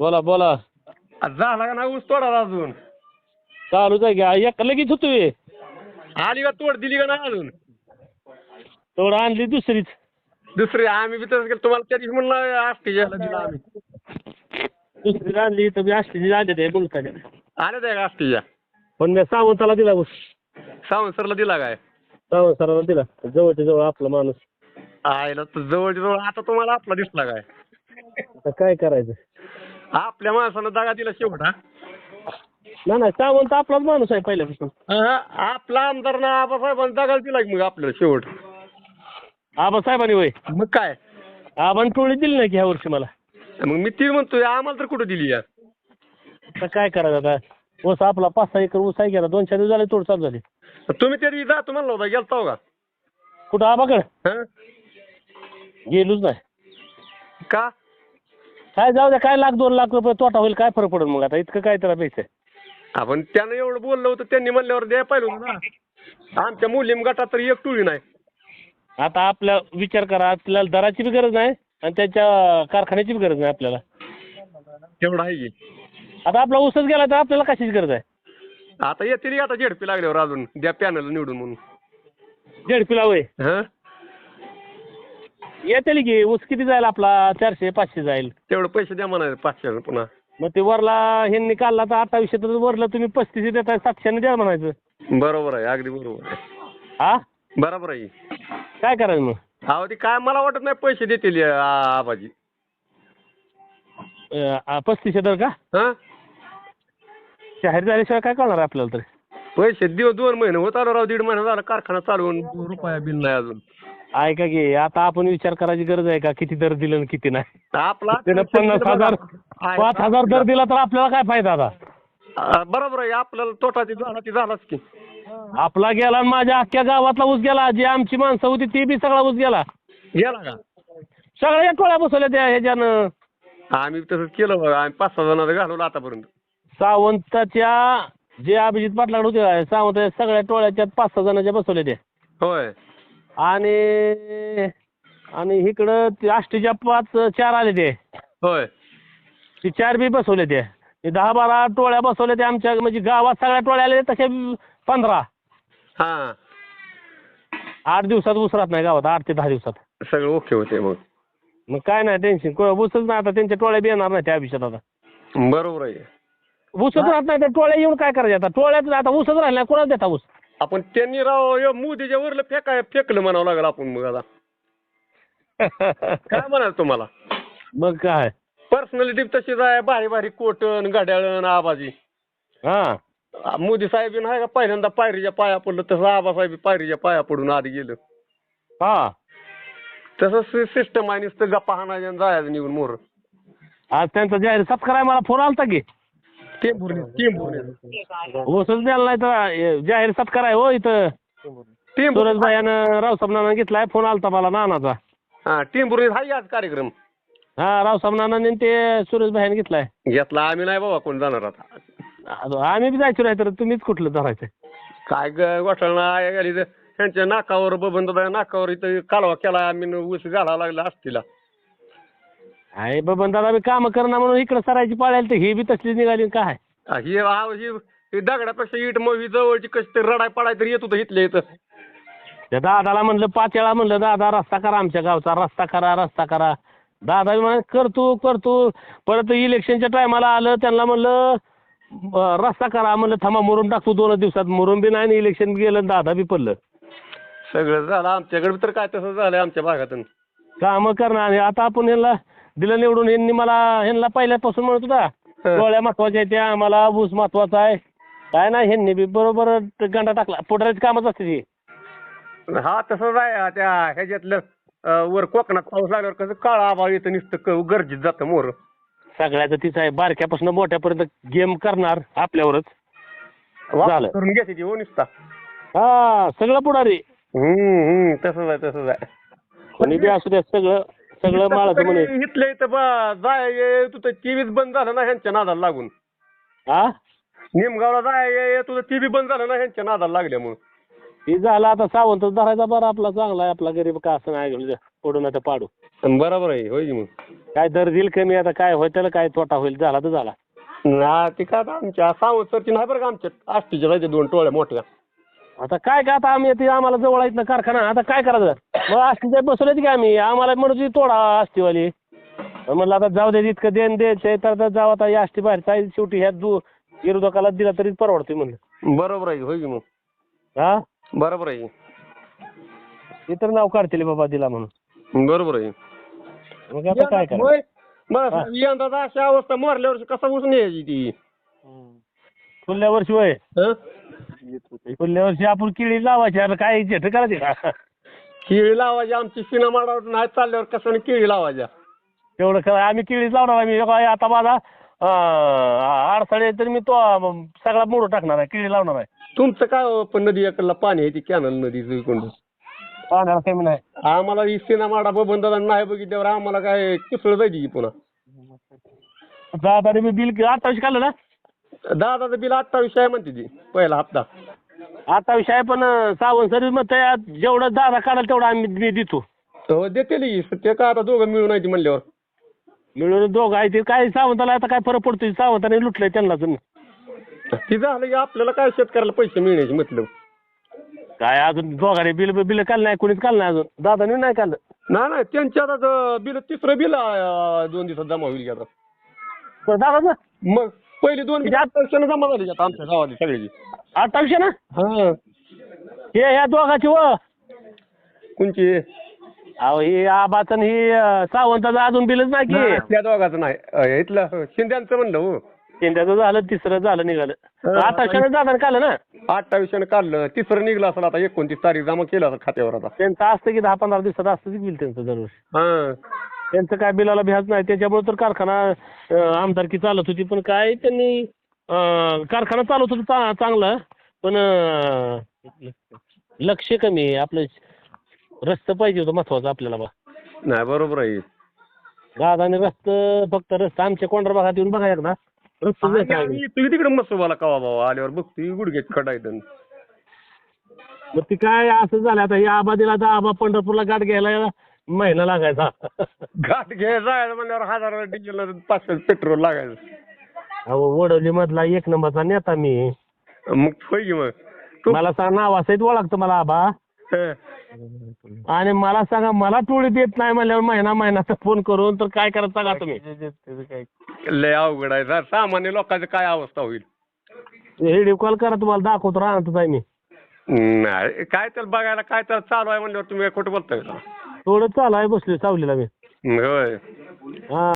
बोला बोला. झाला का ना ऊस तोडा अजून? चालूच आहे की. एक लगेच होतोय. आली का तोड दिली का नाही अजून? तेवढं आणली दुसरीच. दुसरी आम्ही बी तसं केलं. तुम्हाला त्या दिवशी म्हणलं ह्याला दिला आम्ही. दुसरी आणली तर मी असली आणले ते मुलकाने आले त्या का आष्टीच्या? पण मी सावंताला दिला ऊस. सावंत सरला दिला काय? सावंत सरांना दिला. जवळच्या जवळ आपला माणूस. आयला तर जवळच्या जवळ आता तुम्हाला आपला दिसला काय? आता काय करायचं? आपल्या माणसानं दगा दिला शेवट हा. ना नाही सावंत आपलाच माणूस आहे पहिल्यापासून. आपला आमदार ना आबासाहेबांनी दगा दिला की मग आपल्याला शेवट. आबा साहेबांनी वय मग काय? आबान टोळी दिली नाही की ह्या वर्षी मला. मग मी ती म्हणतोय आम्हाला तर कुठं दिली या आता काय करायचं आता? ऊस आपला पाच सहा एकर ऊस आहे गेला दोन चार दिवस झाले तोड चालू झाली. तुम्ही त्या दिवशी जातो म्हणला होता गेलता हो का? कुठं आबाकडे? हा? गेलोच नाही. का? काय जाऊ द्या काय लाख दोन लाख रुपये तोटा होईल काय फरक पडेल मग आता? इतकं काय त्याला पैसे? आपण त्यानं एवढं बोललं होतं त्यांनी म्हणल्यावर द्या पाहिलं होतं ना. आमच्या मुलीम गटात तर एक टुळी नाही. आता आपला विचार करा आपल्याला दराची बी गरज नाही आणि त्याच्या कारखान्याची बी गरज नाही आपल्याला. तेवढं आहे की. आता आपला ऊसच गेला तर आपल्याला कशाची गरज आहे? आता येतील की आता झेडपी लागल्यावर अजून द्या पॅनल निवडून म्हणून. झेडपीला वय हा? येतील की ऊस किती जाईल आपला? चारशे पाचशे जाईल. तेवढं पैसे द्या म्हणाले पाचशे पुन्हा. मग ते वरला ह्यांनी काढला तर अठ्ठावीसशे तर वरला तुम्ही पस्तीसशे देताय सातशेने द्या म्हणायचं. बरोबर आहे अगदी बरोबर आहे. हा बरोबर आहे. काय करायचं मग? अहो ते काय मला वाटत नाही पैसे देतील आबाजी. अं, आ, पस्तीसशे तर का? हा? जाहीर झाल्याशिवाय काय कळणार आहे आपल्याला तरी? पैसे दिवस दोन महिने होत आलो राव दीड महिना झाला कारखाना चालू होऊन रुपया बिल नाही अजून. ऐका की आता आपण विचार करायची गरज आहे का किती दर दिलं आणि किती नाही? आपला त्यानं पन्नास हजार पाच हजार दर दिला तर आपल्याला काय फायदा आता? बरोबर आहे आपल्याला तोटा ती झाला ती झालाच की. आपला गेला आणि माझ्या अख्ख्या गावातला ऊस गेला जी आमची माणसं होती ती बी सगळा ऊस गेला. गेला का? सगळ्या टोळ्या बसवल्या त्या ह्याच्यानं. आम्ही तसंच केलं बघा आम्ही पाच सहा जणांना घालवलं आतापर्यंत. सावंताच्या जे अभिजित पाटलाकडे होते सावंत सगळ्या टोळ्याच्यात पाच सहा जणांच्या बसवल्या त्या. होय. आणि आणि इकडं ते आष्टीच्या पाच चार आले ते. होय. ते चार बी बसवले ते. ते दहा बारा टोळ्या बसवल्या त्या आमच्या म्हणजे गावात सगळ्या टोळ्या आल्या तशा पंधरा. हा. आठ दिवसात उसरात नाही गावात आठ ते दहा दिवसात. सगळं ओके होते मग. मग काय नाही टेन्शन को उसच नाही आता त्यांच्या टोळ्या बी येणार नाही त्या अभिषेक आता. बरोबर आहे. उसच राहत नाही तर टोळ्या येऊन काय करायचं आता? टोळ्यात आता उसच राहिला कोणाला देता ऊस? आपण त्यांनी राव मोदीच्या वरलं फेकाय फेकलं म्हणावं लागलं आपण मग आता. काय म्हणाल तुम्हाला? मग काय? पर्सनॅलिटी तशीच आहे भारी भारी कोटन घड्याळन आबाजी. हा. मोदी साहेब नाही का? पहिल्यांदा पायरीच्या पाया पडलं तसं आबासाहेब पायरीच्या पाया पडून आधी गेलं. हा. तसं सिस्टम आहे नुसतं गप्पा हाणायचं आणि जायचं निघून मोर. आज त्यांचा जाहीर सत्कार मला फोन आलता की. टेंभुर्णी टेंभुर्णी ऊसच द्यायला नाही तर हे जाहीर सत्कार आहे हो इथं. टेंभुर्णी सुरेशभाईनं रावसाहेब घेतलाय फोन आलता मला नानाचा. हा टेंभुर्णीत हाय आज कार्यक्रम. हा रावसाहेब ते सुरेशभाईने घेतलाय. घेतला. आम्ही नाही बाबा कोण जाणार आता. आम्ही बी जायचो नाही तर तुम्हीच कुठलं धरायचं? काय ग घोटाळा गेली तर त्यांच्या नाकावर बबन नाकावर इथं कालवा केला आम्ही ऊस घालावा लागला असतीला आहे बबन दादा बी काम करणार म्हणून इकडे सरायची पाळायला तर ही बी तसली निघाली आणि काय? आ, ही आ- ही ही दगडापेक्षा इट मग ही जवळची कशी तरी रडाय पडाय तरी येत होतं इथल्या इथं. त्या दादाला म्हणलं पाच वेळा म्हणलं दादा रस्ता करा आमच्या गावचा रस्ता करा रस्ता करा. दादा बी म्हणे करतो करतो परत इलेक्शनच्या टायमाला आलं त्यांना म्हणलं ब- रस्ता करा म्हणलं थांबा मुरुम टाकतो दोन दिवसात. मुरुम बी नाही आणि इलेक्शन गेलं आणि दादा बी पडलं. सगळं झालं आमच्याकडे तर काय तसं झालंय आमच्या भागातून. कामं करणार आणि आता आपण यांना दिलं निवडून. यांनी मला यांना पहिल्यापासून म्हणत होता डोळ्या महत्त्वाच्या आहेत त्या आम्हाला ऊस महत्त्वाचा आहे. काय नाही ह्यांनी बी बरोबर गंडा टाकला. पुढारीच कामच असते ती. हा तसंच आहे त्या ह्याच्यातलं अं, वर कोकणात पाऊस लागल्यावर कसं काळा आभाळ येतं नुसतं क- गरजेत जातं मोर. सगळ्याचं तीच आहे. बारक्यापासून मोठ्यापर्यंत गेम करणार आपल्यावरच. झालं. करून घेते ती हो नुसता. हा सगळं पुढारी. हम्म हम्म तसंच आहे तसंच आहे. कोणी बी असू द्या सगळं. सगळं माळाचं म्हणे. इथल्या इथं बा- जाय ये तुझं टीव्हीच बंद झालं ना ह्यांच्या नादाला लागून. हा निमगावला जाय ये तुझं टीव्ही बंद झालं ना ह्यांच्या नादाला लागल्यामुळं ती झाला आता सावंत धरायचा बरं आपला चांगला आहे आपला गरीब का असं नाही घेऊन पडून आता पाडू. बरोबर आहे होय की मग. काय दर देईल कमी आता काय होईल त्याला काय तोटा होईल झाला तर झाला. ना ते काय आता आमच्या सावंत सरची नाही बरं का आमच्या आष्टीच्या राहायचे दोन टोळ्या मोठ्या. आता काय का आता आम्ही ते आम्हाला जवळ आहेत ना कारखाना आता काय करायचं? मग असते बसवलेत की आम्ही? आम्हाला म्हणत होती तोडा असतीवाली म्हणलं आता जाऊ दे इतकं देण द्यायचंय तर आता जाऊ आता या असती बाहेर काय शेवटी ह्या दू विरोधकाला दिला तरी परवडते म्हणलं. बरोबर आहे होय की मग? हा? बरोबर आहे. ते तर नाव काढतील बाबा दिला म्हणून. बरोबर आहे. मग आता काय करायचं? होय. यंदाचा अशा अवस्था मरल्यावर कसा उसून यायची ती? पुढल्या वर्षी वय हं? पुढल्या वर्षी आपण किडी लावायची आता काय झेट करायची? का केळी लावायची आमची सिनेमा नाही चालल्यावर कसं केळी लावायच्या? तेवढं खरं आम्ही किडीच लावणार आम्ही आता माझा अं, अडथळे तर मी तो अं, सगळा मोडून टाकणार आहे किडी लावणार आहे. तुमचं काय हो, पण नदी एकडला पाणी आहे ती कॅनल नदीचं इकडून? पाहण्याला कमी नाही. आम्हाला ही सिनेमा बंद नाही बघितल्यावर आम्हाला काय किसळ जायची की पुन्हा? दादा मी बिल अठ्ठावीस काढलं ना? दादाचं बिल अठ्ठावीसशे आहे म्हणते ती पहिला हप्ता. अठ्ठावीस आहे पण अं, सावंत सर्विस मग जेवढं दादा काढाल तेवढं आम्ही मी देतो. हो देते ते काय आता दोघं मिळून आहे ती म्हणल्यावर. मिळून दोघं आहे ते काय सावंताला आता काय फरक पडतोय? सावंताने लुटलंय त्यांनाच ती झालं की आपल्याला काय शेतकऱ्याला पैसे मिळण्याचे मतलब काय अजून दोघांनी बिल बिल काढलं नाही कोणीच काढलं नाही अजून. दादाने नाही काढलं. नाही नाही त्यांच्या आता बिल तिसरं बिल दोन दिवसात जमा होईल की आता. दादाचं मग? पहिली दोन बिल अठ्ठावीसशे जमा झाली आता आमच्या गावातली सगळ्याची. अठ्ठावीसशे ना? हा. हे ह्या दोघाची व. कोणची? अहो ही आबाचं आणि ही अं, सावंताचं अजून बिलच नाही की. त्या दोघाचं नाही. अ, इथलं शिंद्यांचं म्हणलं हो. तीनच्याचं झालं तिसरं झालं निघालं. अठ्ठावीसशे दादाने काढलं ना? अठ्ठावीसशे काढलं. तिसरं निघलं असेल आता एकोणतीस तारीख जमा केलं असेल खात्यावर आता. त्यांचं असतं की दहा पंधरा दिवसात असतं की बिल त्यांचं दरवर्षी. हा. त्यांचं काय बिलाला भ्याज नाही. त्याच्यामुळे तर कारखाना अं, आमदारकी चालत होती. पण काय त्यांनी अं, कारखाना चालवत होता चा- चांगलं. पण अं, लक्ष कमी आहे. आपलं रस्तं पाहिजे होतं महत्वाचं आपल्याला बा. नाही बरोबर आहे. दादाने रस्तं फक्त रस्ता. आमच्या कोंढरा भागात येऊन बघा एकदा. रस्तं नाही काय आणि तू तिकडे मसोबाला कवा बाबा आल्यावर बघ ती गुडघ्यात खडायचं मग ती काय असं झालं आता या आबा दिला तर आबा पंढरपूरला गाठ घ्यायला महिना लागायचा. घाट घे जायचं म्हणल्यावर हजार डिझेल पाचशे पेट्रोल लागायचं. अहो वडवली मधला एक नंबरचा नेता मी. मग होय की मग? तू मला सांग नावासहित ओळखतं मला आबा. हं. आणि मला सांगा मला टोळी देत नाही म्हणल्यावर महिना महिन्याचा फोन करून तर काय करत सांगा तुम्ही? लय अवघड आहे. सा- सामान्य लोकांची काय अवस्था होईल? व्हिडिओ कॉल करा तुम्हाला दाखवतो राहतच आहे मी. नाही काय तर बघायला काय तर चालू आहे म्हणल्यावर तुम्ही खोटं बोलताय का? थोडं चालू आहे बसलोय सावलीला मी होय. हा.